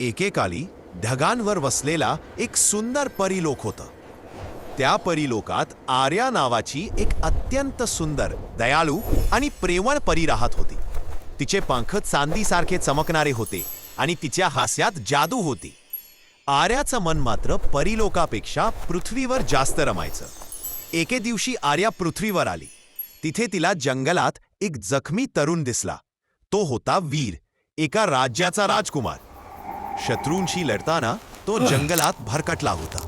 एकेकाली ढगांवर वसलेला एक सुंदर परीलोक होतं. त्या परीलोकात आर्या नावाची एक अत्यंत सुंदर दयाळू आणि प्रेमळ परी राहत होती. तिचे पंख चांदीसारखे चमकणारे होते आणि तिच्या हास्यात जादू होती. आर्याचं मन मात्र परीलोकापेक्षा पृथ्वीवर जास्त रमायचं. एके दिवशी आर्या पृथ्वीवर आली. तिथे तिला जंगलात एक जखमी तरुण दिसला. तो होता वीर एका राज्याचा राजकुमार. शत्रूंशी लढताना तो जंगलात भरकटला होता.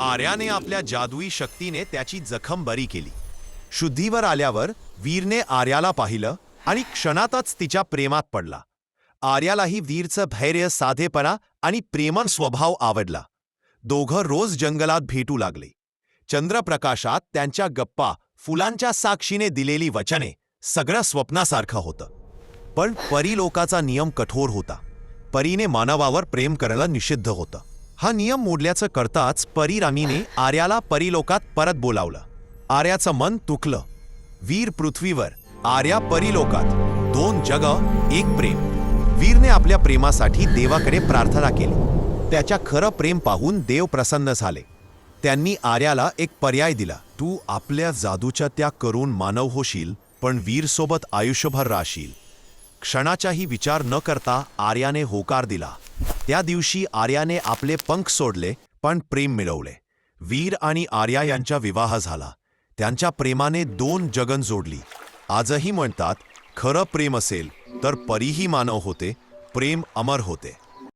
आर्याने आपल्या जादुई शक्तीने त्याची जखम बरी केली. शुद्धीवर आल्यावर वीरने आर्याला पाहिलं आणि क्षणातच तिच्या प्रेमात पडला. आर्यालाही वीरचं धैर्य साधेपणा आणि प्रेमन स्वभाव आवडला. दोघं रोज जंगलात भेटू लागले. चंद्रप्रकाशात त्यांच्या गप्पा फुलांच्या साक्षीने दिलेली वचने सगळं स्वप्नासारखं होतं. पण परीलोकाचा नियम कठोर होता. परीने मानवावर प्रेम करायला निषिद्ध होतं. हा नियम मोडल्याचं करताच परीरामीने आर्याला परीलोकात परत बोलावलं. आर्याचं मन तुकलं वीर पृथ्वीवर आर्या परीलोकात. दोन जग एक प्रेम. वीरने आपल्या प्रेमासाठी देवाकडे प्रार्थना केली. त्याच्या खरं प्रेम पाहून देव प्रसन्न झाले. त्यांनी आर्याला एक पर्याय दिला. तू आपल्या जादूच्या त्या करून मानव होशील पण वीरसोबत आयुष्यभर राहशील. क्षणाचाही विचार न करता आर्याने होकार दिला. त्या दिवशी आर्याने आपले पंख सोडले पण प्रेम मिळवले. वीर आणि आर्या यांचा विवाह झाला. त्यांच्या प्रेमाने दोन जगन जोडली. आजही म्हणतात खरं प्रेम असेल तर परीही मानव होते प्रेम अमर होते.